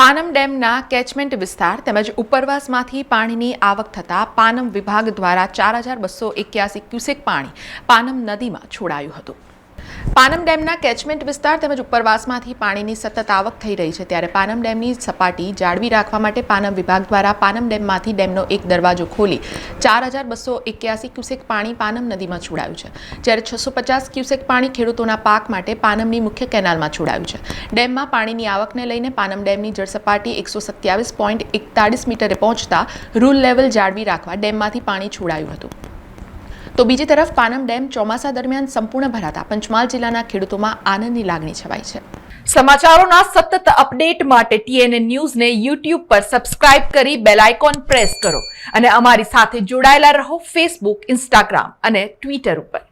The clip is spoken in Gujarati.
પાનમ ડેમના કેચમેન્ટ વિસ્તાર તેમજ ઉપરવાસમાંથી પાણીની આવક થતાં પાનમ વિભાગ દ્વારા ચાર હજાર બસો એક્યાસી ક્યુસેક પાણી પાનમ નદીમાં છોડાયું હતું. પાનમ ડેમના કેચમેન્ટ વિસ્તાર તેમજ ઉપરવાસમાંથી પાણીની સતત આવક થઈ રહી છે ત્યારે પાનમ ડેમની સપાટી જાળવી રાખવા માટે પાનમ વિભાગ દ્વારા પાનમ ડેમમાંથી ડેમનો એક દરવાજો ખોલી ચાર હજાર બસો એક્યાસી ક્યુસેક પાણી પાનમ નદીમાં છોડાયું છે. જ્યારે છસો પચાસ ક્યુસેક પાણી ખેડૂતોના પાક માટે પાનમની મુખ્ય કેનાલમાં છોડાયું છે. ડેમમાં પાણીની આવકને લઈને પાનમ ડેમની જળસપાટી એકસો સત્યાવીસ પોઈન્ટ એકતાળીસ મીટરે પહોંચતા રૂલ લેવલ જાળવી રાખવા ડેમમાંથી પાણી છોડાયું હતું. તો બીજી તરફ પાનમ ડેમ ચોમાસા દરમિયાન સંપૂર્ણ ભરાતા પંચમહાલ જિલ્લાના ખેડૂતોમાં આનંદની લાગણી છવાઈ છે. સમાચારોના સતત અપડેટ માટે ટીએનએ ન્યૂઝને યુટ્યુબ પર સબસ્ક્રાઇબ કરી બેલ આઇકોન પ્રેસ કરો અને અમારી સાથે જોડાયેલા રહો ફેસબુક ઇન્સ્ટાગ્રામ અને ટ્વિટર ઉપર.